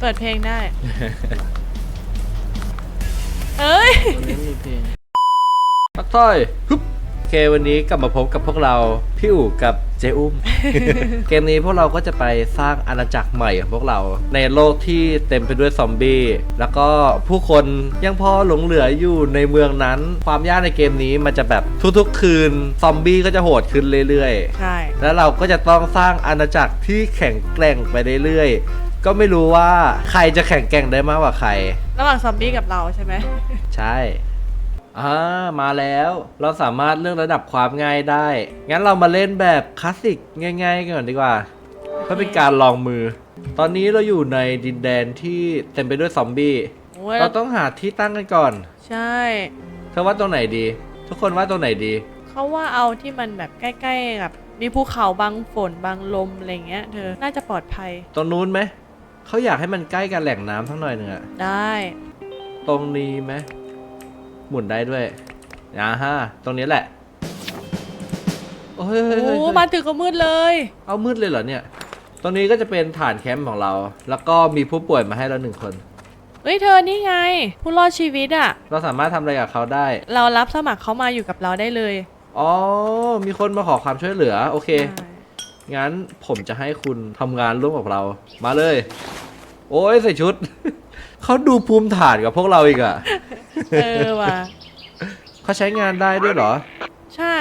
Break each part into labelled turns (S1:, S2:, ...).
S1: เปิดเพลงได้ เอ้ย
S2: ไม่มีเพลงปักถ้อยฮึบโอเควันนี้กลับมาพบกับพวกเรา พี่อู๋กับเจอุ้ม เกมนี้พวกเราก็จะไปสร้างอาณาจักรใหม่ของพวกเรา ในโลกที่เต็มไปด้วยซอมบี้ แล้วก็ผู้คนยังพอหลงเหลืออยู่ในเมืองนั้น ความยากในเกมนี้มันจะแบบทุกๆ คืน ซอมบี้ก็จะโหดขึ้นเรื่อยๆ
S1: ใช่
S2: แล้วเราก็จะต้องสร้างอาณาจักรที่แข็งแกร่งไปเรื่อยๆ ก็ไม่รู้ว่าใครจะแข็งแกร่งได้มากกว่าใคร
S1: ระหว่างซอมบี้กับเราใช่ไหม
S2: ใช่อ่ามาแล้ว เราสามารถเลือกระดับความง่ายได้ งั้นเรามาเล่นแบบคลาสสิกง่ายๆกันก่อนดีกว่า เพื่อเป็นการลองมือ ตอนนี้เราอยู่ในดินแดนที่เต็มไปด้วยซอมบี้
S1: โอ้ย
S2: เราต้องหาที่ตั้งกันก่อน
S1: ใช่
S2: เธอว่าตรงไหนดี ทุกคนว่าตรงไหนดี
S1: เขาว่าเอาที่มันแบบใกล้ๆกับมีภูเขาบางฝนบางลมอะไรเงี้ยเธอ น่าจะปลอดภัย
S2: ตรงนู้นไหม เขาอยากให้มันใกล้กับแหล่งน้ำทั้งหน่อยหนึ่งอะ
S1: ได้
S2: ตรงนี้ไหมหมุนได้ด้วยอ่าฮะตรงนี้แหละโอ้ย
S1: โอ้
S2: เฮ้ยเฮ้ย
S1: โห
S2: เฮ้ย
S1: มาถึงก็มืดเลย
S2: เอามืดเลยเหรอเนี่ย ตรงนี้ก็จะเป็นฐานแคมป์ของเรา แล้วก็มีผู้ป่วยมาให้เราหนึ่งคน
S1: เฮ้ยเธอนี่ไง ผู้รอดชีวิตอะ
S2: เราสามารถทำอะไรกับเขาได้
S1: เรารับสมัครเขามาอยู่กับเราได้เลย
S2: อ๋อ มีคนมาขอความช่วยเหลือ โอเค
S1: ใช่
S2: งั้นผมจะให้คุณทำงานร่วมกับเรา มาเลย โอ้ยใส่ชุด เขาดูภูมิฐานกับพวกเราอีกอะ
S1: เออว่ะ
S2: เขาใช้งานได้ด้วยเหรอ
S1: ใช่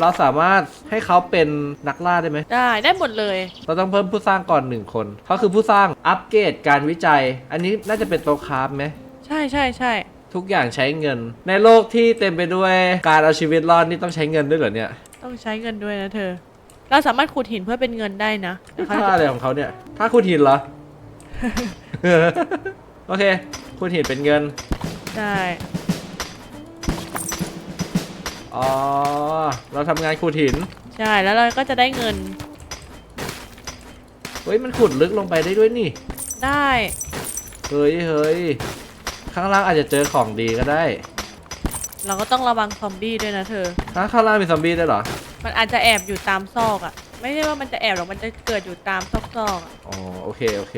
S2: เราสามารถให้เขาเป็นนักล่าได้ไหม
S1: ได้ได้หมดเลย
S2: เราต้องเพิ่มผู้สร้างก่อนหนึ่งคน เขาคือผู้สร้างอัปเกรดการวิจัย อันนี้น่าจะเป็นโต๊ะคราฟไหม
S1: ใช่ใช่ใช่
S2: ทุกอย่างใช้เงิน ในโลกที่เต็มไปด้วยการเอาชีวิตรอดนี่ต้องใช้เงินด้วยเหรอเนี่ย
S1: ต้องใช้เงินด้วยนะเธอ เราสามารถขุดหินเพื่อเป็นเงินได้นะนะคะ
S2: ท่าอะไรของเขาเนี่ยถ้าคุณหินเหรอ โอเคคุณหินเป็นเงิน
S1: ใช่
S2: อ๋อ เราทำงานขุดหิน
S1: ใช่ แล้วเราก็จะได้เงิน
S2: เฮ้ย มันขุดลึกลงไปได้ด้วยนี่
S1: ได้
S2: เฮ้ยเฮ้ยข้างล่างอาจจะเจอของดีก็ได้
S1: เราก็ต้องระวังซอมบี้ด้วยนะเธอ
S2: ฮะข้างล่างมีซอมบี้ได้วยเหรอ
S1: มันอาจจะแอบอยู่ตามซอกอะ่ะไม่ใช่ว่ามันจะแอบหรอกมันจะเกิดอยู่ตามซอกๆอะ
S2: อ๋อโอเคโอเค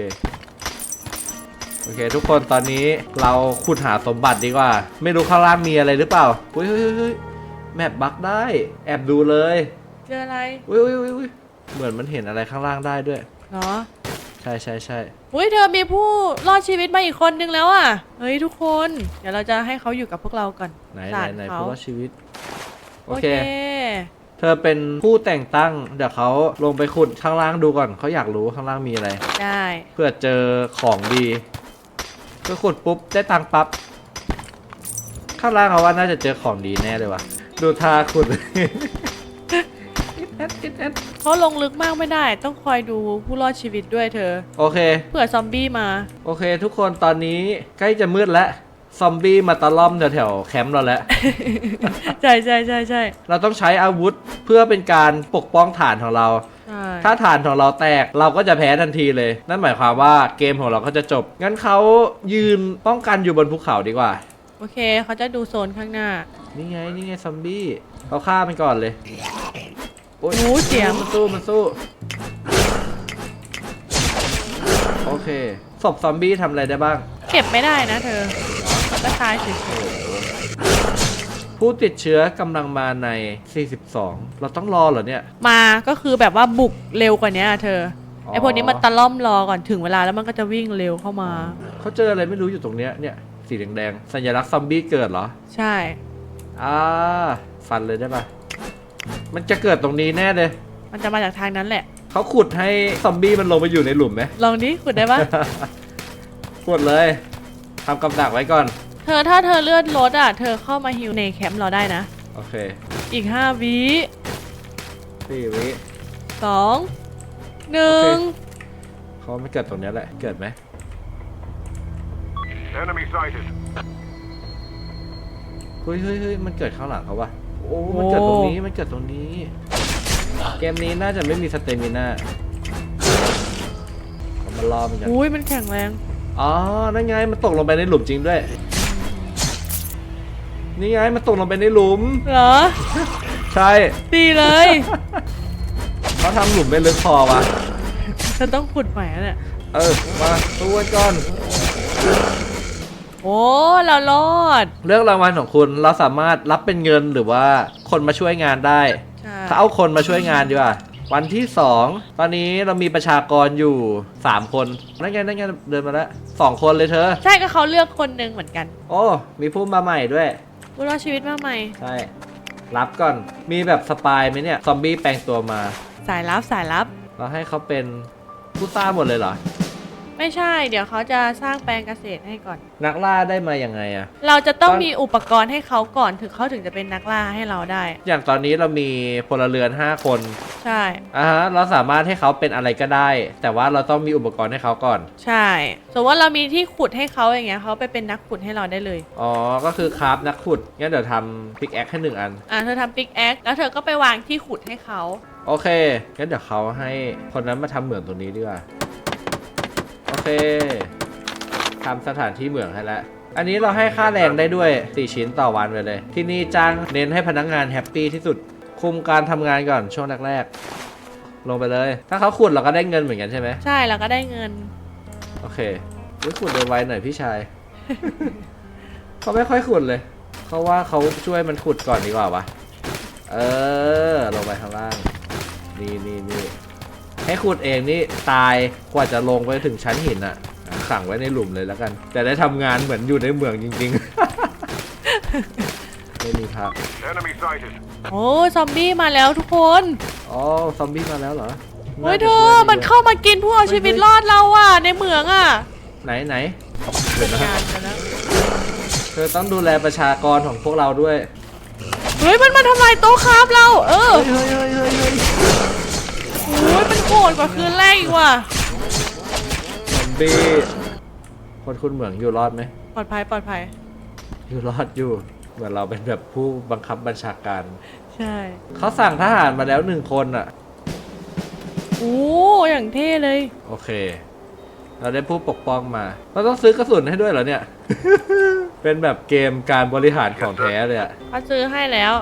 S2: โอเค ทุกคนตอนนี้เราขุดหาสมบัติดีกว่า ไม่รู้ข้างล่างมีอะไรหรือเปล่าเฮ้ยเฮ้ยเฮ้ยเฮ้ยแมปบั๊กได้ แอบดูเลย
S1: เจออะไร
S2: อุ้ยอุ้ยอุ้ยอุ้ยเหมือนมันเห็นอะไรข้างล่างได้ด้วย
S1: เหรอ
S2: ใช่ใช่ใช่
S1: อุ้ยเธอมีผู้รอดชีวิตมาอีกคนนึงแล้วอะเฮ้ยทุกคน เดี๋ยวเราจะให้เขาอยู่กับพวกเราก่อน
S2: ไหน
S1: ส
S2: ไหน
S1: งสาร
S2: ไหน
S1: เขา
S2: ผู้รอดชีวิต โอ
S1: โอ
S2: เค
S1: เค
S2: เธอเป็นผู้แต่งตั้ง เดี๋ยวเขาลงไปขุดข้างล่างดูก่อนเขาอยากรู้ว่าข้างล่างมีอะไร
S1: ได้
S2: เพื่อเจอของดีก็ขุดปุ๊บได้ตังค์ปั๊บข้างล่างเขาว่าน่าจะเจอของดีแน่เลยว่ะดูท่าขุด
S1: เขาลงลึกมากไม่ได้ ต้องคอยดูผู้รอดชีวิตด้วยเธอ
S2: โอเค
S1: เผื่อซอมบี้มา
S2: โอเค ทุกคนตอนนี้ใกล้จะมืดแล้ว ซอมบี้มาตะล่อมแถวๆแคมป์เราแล้ว
S1: ใช่ใช่ใช่ใช่
S2: เราต้องใช้อาวุธเพื่อเป็นการปกป้องฐานของเรา
S1: ใช่
S2: ถ้าฐานของเราแตกเราก็จะแพ้ทันทีเลย นั่นหมายความว่าเกมของเราก็จะจบ งั้นเขายืนป้องกันอยู่บนภูเขาดีกว่า
S1: โอเคเขาจะดูโซนข้างหน้า
S2: นี่ไงนี่ไงซอมบี้เราฆ่ามันก่อนเลยโอ้ย
S1: โอ้เสียง
S2: มันสู้มันสู้โอเคศพซอมบี้ทำอะไรได้บ้าง
S1: เก็บไม่ได้นะเธอ ก็ตายเฉย
S2: ผู้ติดเชื้อกำลังมาใน 42 เราต้องรอเหรอเนี่ย
S1: ๆมาก็คือแบบว่าบุกเร็วกว่านี้อะเธอ
S2: อ๋อ
S1: ไอพวกนี้มันตะล่อมรอก่อนถึงเวลาแล้วมันก็จะวิ่งเร็วเข้ามา
S2: เขาเจออะไรไม่รู้อยู่ตรงเนี้ยเนี่ยสีแดงๆสัญลักษณ์ซอมบี้เกิดเหรอ
S1: ใช่
S2: อ่าฟันเลยได้ปะมันจะเกิดตรงนี้แน่เลย
S1: มันจะมาจากทางนั้นแหละ
S2: เขาขุดให้ซอมบี้มันลงไปอยู่ในหลุมไหม
S1: ลองดิขุดได้ปะ
S2: ขุดเลยทำกับดักไว้ก่อน
S1: เธอถ้าเธอเลื่อนรถอะ เธอเข้ามาฮิวในแคมป์เราได้นะ
S2: โอเค
S1: อีกห้าวิ
S2: สี่วิ
S1: สองหนึ่ง
S2: เขาไม่เกิดตรงเนี้ยแหละ เกิดไหม
S3: Enemy sighted.
S2: เฮ้ยเฮ้ยเฮ้ยมันเกิดข้างหลังเขาวะโอ้ มันเกิดตรงนี้ มันเกิดตรงนี้ เกมนี้น่าจะไม่มีสเตมิน่าเขามารอเหมือนกัน
S1: อุ้ยมันแข็งแรง
S2: อ๋อ นั่นไง มันตกลงไปในหลุมจริงด้วย นี่ไงมันตกลงไปในหลุม
S1: เหรอ
S2: ใช่
S1: ดีเลย
S2: เขาทำหลุมไม่ลึกพอวะ
S1: เธอต้องขุดใหม่แล้วเนี่ย
S2: เอออมาสู้กันก่อน
S1: โอ้ เรารอด
S2: เรื่องรางวัลของคุณเราสามารถรับเป็นเงินหรือว่าคนมาช่วยงานได้
S1: ใช่
S2: ถ้าเอาคนมาช่วยงานดีกว่า วันที่ 2 ตอนนี้เรามีประชากรอยู่ 3 คนนั่นไงนั่นไงเดินมาแล้วสองคนเลยเธอ
S1: ใช่ก็เขาเลือกคนหนึ่งเหมือนกัน
S2: โอ้ มีผู้มาใหม่ด้วย
S1: ผู้รอดชีวิตมาใหม่
S2: ใช่ รับก่อน มีแบบสปายไหมเนี่ย ซอมบี้แปลงตัวมา
S1: สายลับสายลับ
S2: เราให้เขาเป็นผู้ซ่าหมดเลยเหรอ
S1: ไม่ใช่ เดี๋ยวเขาจะสร้างแปลงเกษตรให้ก่อน
S2: นักล่าได้มาอย่างไงอะ
S1: เราจะต้อง
S2: ตอน
S1: มีอุปกรณ์ให้เขาก่อนถึงเขาถึงจะเป็นนักล่าให้เราได้
S2: อย่างตอนนี้เรามีพลเรือน 5 คน
S1: ใช่
S2: อ่าฮะเราสามารถให้เขาเป็นอะไรก็ได้ แต่ว่าเราต้องมีอุปกรณ์ให้เขาก่อน
S1: ใช่สมมติว่าเรามีที่ขุดให้เขาอย่างเงี้ยเขาไปเป็นนักขุดให้เราได้เลย
S2: อ๋อ ก็คือคราฟนักขุด งั้นเดี๋ยวทำพิกแอคให้หนึ่งอัน
S1: อะเธอทำปิกแอคแล้วเธอก็ไปวางที่ขุดให้เขา
S2: โอเค งั้นเดี๋ยวเขาให้คนนั้นมาทำเหมืองตรงนี้ดีกว่า โอเคทำสถานที่เหมืองให้แล้ว อันนี้เราให้ค่าแรงได้ด้วย 4 ชิ้นต่อวันไปเลย ที่นี่จ้างเน้นให้พนักงานแฮปปี้ที่สุด คุมการทำงานก่อนช่วงแรกๆลงไปเลย ถ้าเขาขุดเราก็ได้เงินเหมือนกันใช่ไหม
S1: ใช่แล้วก็ได้เงิน
S2: โอเคอุ๊ยขุดไวๆหน่อยพี่ชาย เขาไม่ค่อยขุดเลยเขาว่าเขาช่วยมันขุดก่อนดีกว่าวะเออลงไปข้างล่างนี่นี่นี่ให้ขุดเองนี่ตายกว่าจะลงไปถึงชั้นหินอะอะขังไว้ในหลุมเลยแล้วกัน แต่ได้ทำงานเหมือนอยู่ในเมืองจริงๆ ไม่มีพัก
S3: Enemy sighted.
S1: โอ้ซอมบี้มาแล้วทุกคน
S2: อ๋อ ซอมบี้มาแล้วเหรอ
S1: เฮ้ยาเธ
S2: จะ
S1: อ
S2: ช่วย
S1: มัน
S2: ดี
S1: เข้ามากินผู้เอาชีวิตรอดเราอะ ในเหมืองอะ
S2: ไหนไหนเดี๋ยวนะ
S1: งานไปแล้ว
S2: เธอต้องดูแลประชากรของพวกเราด้วย
S1: เฮ้ยมันมาทำลายโต๊ะคราฟเรา เออ
S2: เฮ้ยเฮ้ยเฮ้ยเฮ้ย
S1: โอ้ยมันโหดกว่าคืนแรกอีกว่ะ
S2: ซอมบี้ คนคุณเหมืองอยู่รอดไหม
S1: ปลอดภัยปลอดภัย
S2: อยู่รอดอยู่ เหมือนเราเป็นแบบผู้บังคับบัญชาการ
S1: ใช่
S2: เขาสั่งทหารมาแล้วหนึ่งคนอะ
S1: โอ้อย่างเท่เลย
S2: โอเค เราได้ผู้ปกป้องมา เราต้องซื้อกระสุนให้ด้วยเหรอเนี่ย เป็นแบบเกมการบริหารของแท้เลยอะ
S1: เขาซื้อให้แล้ว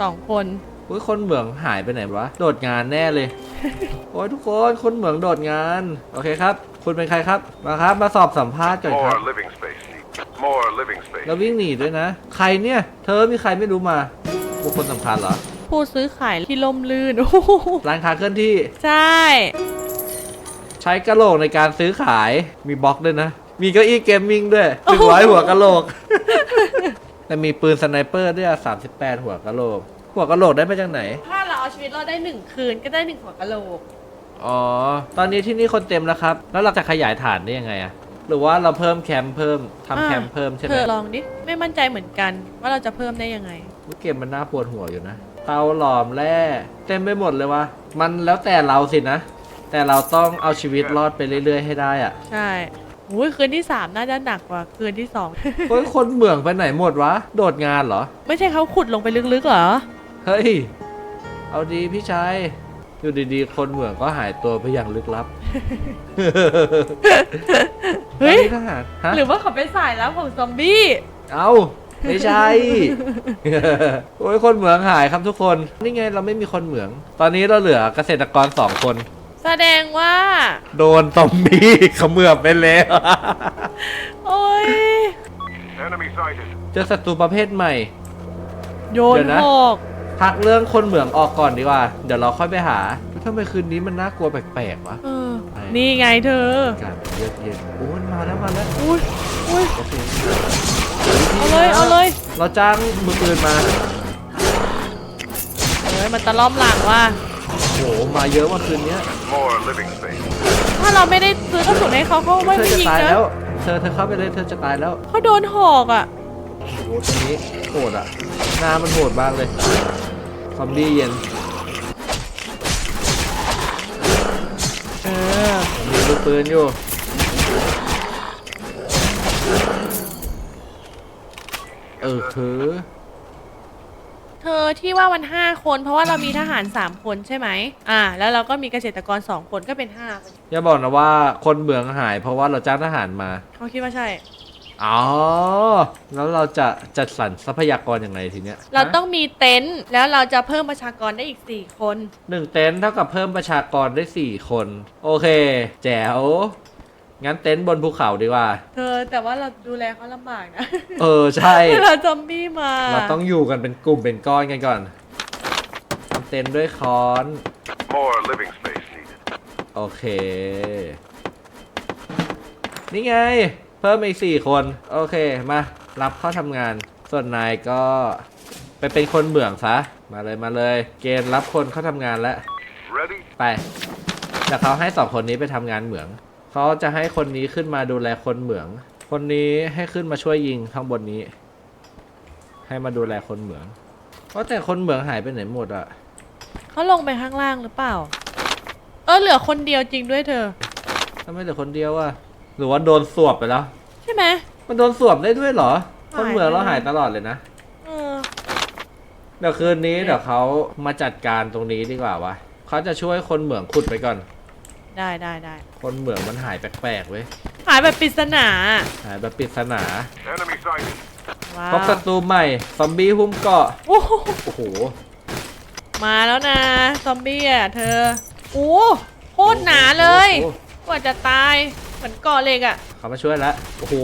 S1: สองคน
S2: อุ้ยคนเหมืองหายไปไหนวะ โดดงานแน่เลย โอ้ยทุกคนคนเหมืองโดดงาน โอเคครับ คุณเป็นใครครับ มาครับ มาสอบสัมภาษณ์ก่อนครับ
S3: More living space. More living space.
S2: แล้ววิ่งหนีด้วยนะ ใครเนี่ย เธอมีใครไม่รู้มาบุคคลสำคัญเหรอ
S1: ผู้ซื้อขายที่ล่มลื่นโอ้โห
S2: ร้านค้าเคลื่อนที่
S1: ใช่
S2: ใช้กระโหลกในการซื้อขาย มีบล็อกด้วยนะ มีเก้าอี้เกมมิ่งด้วยหนึ่งร้อยหัวกะโหลก แต่มีปืนสไนเปอร์ด้วยสามสิบแปดหัวกะโหลก หัวกะโหลกได้มาจากไหน
S1: ถ้าเราเอาชีวิตเราได้หนึ่งคืนก็ได้หนึ่งหัวกะโหลก
S2: อ๋อ ตอนนี้ที่นี่คนเต็มแล้วครับ แล้วเราจะขยายฐานได้ยังไงอะ หรือว่าเราเพิ่มแคมป์เพิ่มทำ
S1: อ่า
S2: แคมป์เพิ่มใช่ไห
S1: เธ
S2: ม
S1: อลองดิ ไม่มั่นใจเหมือนกัน ว่าเราจะเพิ่มได้ยังไง
S2: ว่าเกมมันน่าปวดหัวอยู่นะ เตาหลอมแร่เต็มไปหมดเลยวะมันแล้วแต่เราสินะ แต่เราต้องเอาชีวิตรอดไปเรื่อยๆให้ได้อะ
S1: ใช่โอ้ยคืนที่สามน่าจะหนักกว่าคืนที่สอง
S2: เฮ้ยคนเหมืองไปไหนหมดวะ โดดงานเหรอ
S1: ไม่ใช่เขาขุดลงไปลึกๆเหรอ
S2: เฮ้ย เอาดีพี่ชาย อยู่ดีๆ คนเหมืองก็หายตัวไปอย่างลึกลับ
S1: เฮ้ย
S2: ตอนนี้ทหารฮะ
S1: หรือว่าเขาเป็นสายลับของซอมบี้
S2: เอาไม่ใช่ โอ้ยคนเหมืองหายครับทุกคน นี่ไงเราไม่มีคนเหมือง ตอนนี้เราเหลือเกษตรกรสองคน
S1: แสดงว่า
S2: โดนตอมบี้เขมือบไปแล้ว
S1: โอ้ย
S3: Enemy sighted.
S2: เจอศัตรูประเภทใหม่
S1: โยน
S2: เดี๋ยวนะ
S1: หอก
S2: พักเรื่องคนเหมืองออกก่อนดีกว่า เดี๋ยวเราค่อยไปหาทำไมคืนนี้มันน่ากลัวแปลกๆวะ
S1: เออนี่ไงเธอ
S2: อากาศเยือกเย็นโอ้ยมันมาแล้วมาแล้ว
S1: อุ้ยอุ้ย
S2: โอเค
S1: เอาเลย เอาเลย
S2: เราจ้างมือปืนมา
S1: เฮ้ย มันตะล่อมหลังว่ะ
S2: โหมาเยอะว่าคืนเนี้ย
S3: More living space.
S1: ถ้าเราไม่ได้ซื้อกระสุนให้เขาเขาไม่
S2: เธอ
S1: ไม่
S2: จะ
S1: ยิง
S2: ตาย
S1: นะ
S2: แล้ว เธอเธอเข้าไปเลยเธอจะตายแล้ว
S1: เขาโดนหอกอะ
S2: โอ้โหตรงนี้โหดอะหน้ามันโหดมากเลย ซอมบี้เย็น
S1: เออ
S2: มีลูกปืนอยู่เออคือ
S1: เธอที่ว่ามันห้าคน เพราะว่าเรามีทหารสามคนใช่ไหมอ่า แล้วเราก็มีเกษตรกรสองคนก็เป็นห้าคน
S2: อย่าบอกนะว่าคนเมืองหาย เพราะว่าเราจ้างทหารมา
S1: เขาคิดว่าใช่
S2: อ๋อ แล้วเราจะจัดสรรทรัพยากรยังไงทีเนี้ย
S1: เราต้องมีเต็นท์แล้วเราจะเพิ่มประชากรได้อีกสี่คน
S2: หนึ่งเต็นท์เท่ากับเพิ่มประชากรได้สี่คน โอเค แจ๋ว งั้นเต็นท์บนภูเขาดีกว่า
S1: เธอแต่ว่าเราดูแลเขาลำบากนะ
S2: เออ ใช่
S1: เวลาซอมบี้มา
S2: เราต้องอยู่กันเป็นกลุ่มเป็นก้อนกันก่อนทำเต็นท์ด้วยค้อน
S3: More living space needed.
S2: โอเค นี่ไง เพิ่มอีกสี่คน โอเคมา รับเข้าทำงาน ส่วนนายก็ไปเป็นคนเหมืองซะ มาเลยมาเลย เกณฑ์รับคนเข้าทำงานแล้ว
S3: Ready?
S2: ไปแต่เขาให้สองคนนี้ไปทำงานเหมือง เขาจะให้คนนี้ขึ้นมาดูแลคนเหมือง คนนี้ให้ขึ้นมาช่วยยิงข้างบนนี้ ให้มาดูแลคนเหมืองเพราะแต่คนเหมืองหายไปไหนหมดอะ
S1: เขาลงไปข้างล่างหรือเปล่า เออเหลือคนเดียวจริงด้วยเธอ
S2: ทำไมเหลือคนเดียวอะห รือว่าโดนสวบไปแล้ว
S1: ใช่ไหม
S2: มันโดนสวบได้ด้วยเหรอ
S1: หาย
S2: คนเหมืองเรา
S1: ไปเลย
S2: หายตลอดเลยนะ
S1: เออ
S2: เดี๋ยวคืนนี้เดี๋ยวเขามาจัดการตรงนี้ดีกว่าวะเขาจะช่วยคนเหมืองขุดไปก่อน
S1: ได้ได้ได้
S2: คนเหมืองมันหายแปลกๆเว้ย
S1: หายแบบปริศนา
S2: หายแบบปริศนา
S3: Enemy sighted.
S1: ว้า
S2: พบศั
S1: ว
S2: ตรูใหม่ ซอมบี้หุ้มเกาะ
S1: โอ้โห
S2: โอ้โห
S1: มาแล้วนะ ซอมบี้อะเธอ โอ้โคตรหนาเลย
S2: โอ้โห
S1: กว่าจะตาย เหมือนก่อเหล็กอะ
S2: เขามาช่วยแล้วโอ้โห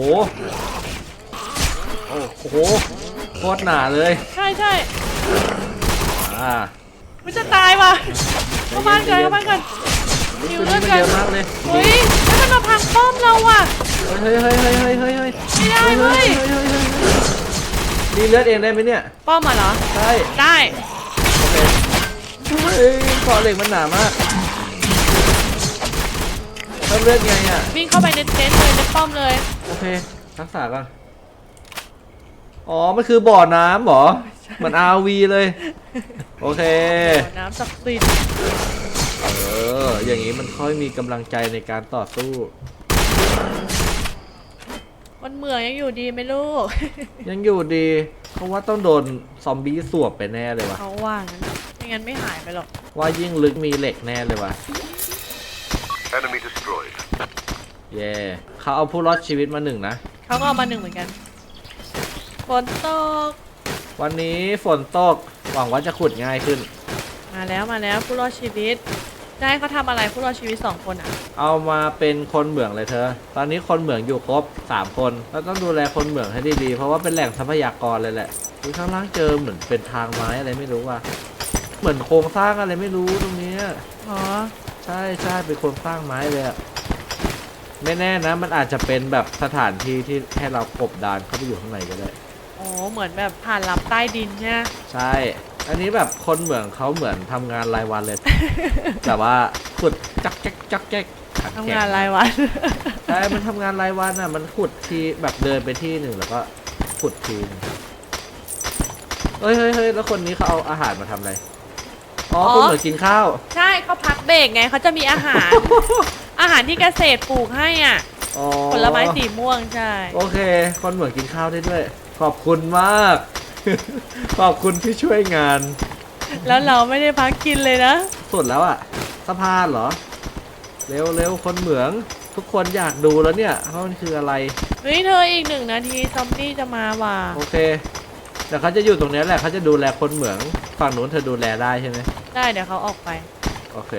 S2: โอ้โหโคตรหนาเลย
S1: ใช่ใช่
S2: อ่า
S1: มันจะตายว่ะเข้าบ้านกัน
S2: ใจเย็น
S1: เข้าบ้านกันหิว
S2: ตัว
S1: เลื
S2: นี้
S1: อด
S2: มัน
S1: กัน
S2: เยอะมากเลย
S1: เฮ้ยแล้วมันมาพังป้อมเราว่ะ
S2: เฮ้ยเฮ้ยเฮ้ยเฮ้ยเฮ้ยเฮ้ย
S1: ไม่ได้เว้ย
S2: ดีเลือดเองได้ไหมเนี่ย
S1: ป้อมอะเหรอ
S2: ใช่
S1: ได้
S2: โอเคเฮ้ยเกาะเหล็กมันหนามาก เพิ่มเลือดไงอะ
S1: วิ่งเข้าไปในเต็นท์เลยในป้อมเลย
S2: โอเครักษาก่อน อ๋อ มันคือบ่อน้ำเหรอ เหมือน RV เลย โอเค
S1: บ่อน้ำศักดิ์สิทธิ์
S2: เออ อย่างนี้มันค่อยมีกำลังใจในการต่อสู้
S1: มันเหมืองยังอยู่ดีไหมลูก
S2: ยังอยู่ดี เพราะว่าต้องโดนซอมบี้สวบไปแน่เลยว่ะ
S1: เขาว่างั้นไม่งั้นไม่หายไปหรอก
S2: ว่ายิ่งลึกมีเหล็กแน่เลยว่ะ
S3: Enemy destroyed.
S2: เย่เขาเอาผู้รอดชีวิตมาหนึ่งนะ
S1: เขาก็เอามาหนึ่งเหมือนกันฝนตก
S2: วันนี้ฝนตก หวังว่าจะขุดง่ายขึ้น
S1: มาแล้วมาแล้วผู้รอดชีวิตจะให้เขาทำอะไรผู้รอดชีวิตสองคนอะ
S2: เอามาเป็นคนเหมืองเลยเธอ ตอนนี้คนเหมืองอยู่ครบ3คนเราต้องดูแลคนเหมืองให้ดีๆ เพราะว่าเป็นแหล่งทรัพยากรเลยแหละดูข้างล่างเจอเหมือนเป็นทางไม้อะไรไม่รู้ว่ะ เหมือนโครงสร้างอะไรไม่รู้ตรงเนี้ย
S1: อ๋อ
S2: ใช่ใช่เป็นโครงสร้างไม้เลยอะไม่แน่นะ มันอาจจะเป็นแบบสถานที่ที่ให้เรากบดานเข้าไปอยู่ข้างในก็ได้
S1: อ๋อ เหมือนแบบผ่านลับใต้ดินใช่ไหม
S2: ใช่ อันนี้แบบคนเหมืองเขาเหมือนทำงานรายวันเลย แต่ว่าขุดจักแจ๊กจักแจ๊กขัดแข็
S1: ทำงานรายวัน
S2: ใช่ มันทำงานรายวันอะ มันขุดทีแบบเดินไปที่หนึ่งแล้วก็ขุดทีหนึงเฮ้ยเฮ้ยเฮ้ยแล้วคนนี้เขาเอาอาหารมาทำอะไร อ๋อ
S1: อ๋อ
S2: คุณเหมือนกินข้าว
S1: ใช่เขาพักเบรกไงเขาจะมีอาหาร อาหารที่เกษตรปลูกให้อะ
S2: อ๋อ
S1: ผลไม้สีม่วงใช่
S2: โอเค คนเหมือนกินข้าวได้ด้วย ขอบคุณมาก ขอบคุณที่ช่วยงาน
S1: แล้วเราไม่ได้พักกินเลยนะ
S2: สุดแล้วอะสะพานเหรอ เร็วเร็วคนเหมือง ทุกคนอยากดูแล้วเนี่ยว่ามันคืออะไร
S1: เฮ้ยเธออีกหนึ่งนาทีซอมบี้จะมาว่ะ
S2: โอเคเดี๋ยวเขาจะอยู่ตรงเนี้ยแหละเขาจะดูแลคนเหมือง ฝั่งนู้นเธอดูแลได้ใช่ไหม
S1: ได้เดี๋ยวเขาออกไป
S2: โอเค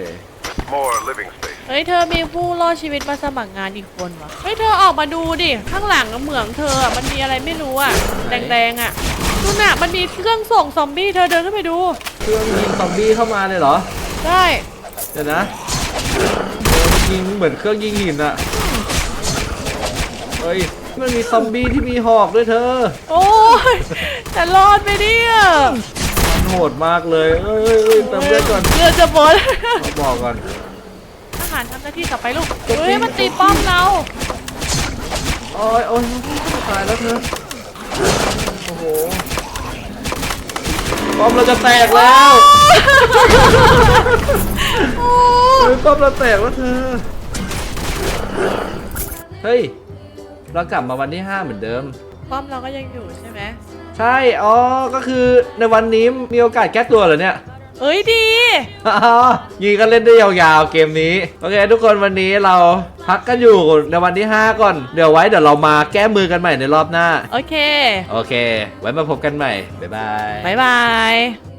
S3: More living space.
S1: เฮ้ยเธอมีผู้รอดชีวิตมาสมัครงานอีกคนวะเฮ้ยเธอออกมาดูดิ ข้างหลังเหมืองเธออะมันมีอะไรไม่รู้อะ
S2: ไหน
S1: แดงๆอะนู่นน่ะมันมีเครื่องส่งซอมบี้เธอเดินขึ้นไปดู
S2: เครื่องยิงซอมบี้เข้ามาเลยเหรอ
S1: ได้
S2: เดี๋ยวนะเดี๋ยวมันยิงเหมือนเครื่องยิงหินอะเฮ้ย มันมีซอมบี้ที่มีหอกด้วยเธอ
S1: โอ้ยจะรอดไหมเนี่ย
S2: มัน โหดมากเลยเอ้ยเอ้ยเอ้ยเติมเลือดก่อน
S1: เลือดจะหมด
S2: มาบอกก่อน
S1: ทหารทำหน้าที่ต่อไปลูกเฮ้ยมันตีป้อมเรา
S2: โอ้ยโอ้ยตายแล้วเธอ โอ้โหป้อมเราจะแตกแล้ว
S1: โอ้
S2: เฮ้ยป้อมเราแตกแล้วเธอ เฮ้ย เรากลับมาวันที่5เหมือนเดิม
S1: ป้อมเราก็ยังอยู่ใช่ไหม
S2: ใช่ อ๋อ ก็คือในวันนี้มีโอกาสแก้ตัวเหรอเนี่ย
S1: เอ้ยดี
S2: อ๋อยิงกันเล่นได้ยาวๆเกมนี้ โอเค ทุกคนวันนี้เราพักกันอยู่ในวันที่ 5 ก่อน เดี๋ยวไว้เดี๋ยวเรามาแก้มือกันใหม่ในรอบหน้า
S1: โอเค
S2: โอเค ไว้มาพบกันใหม่ บ๊ายบาย
S1: บ๊ายบาย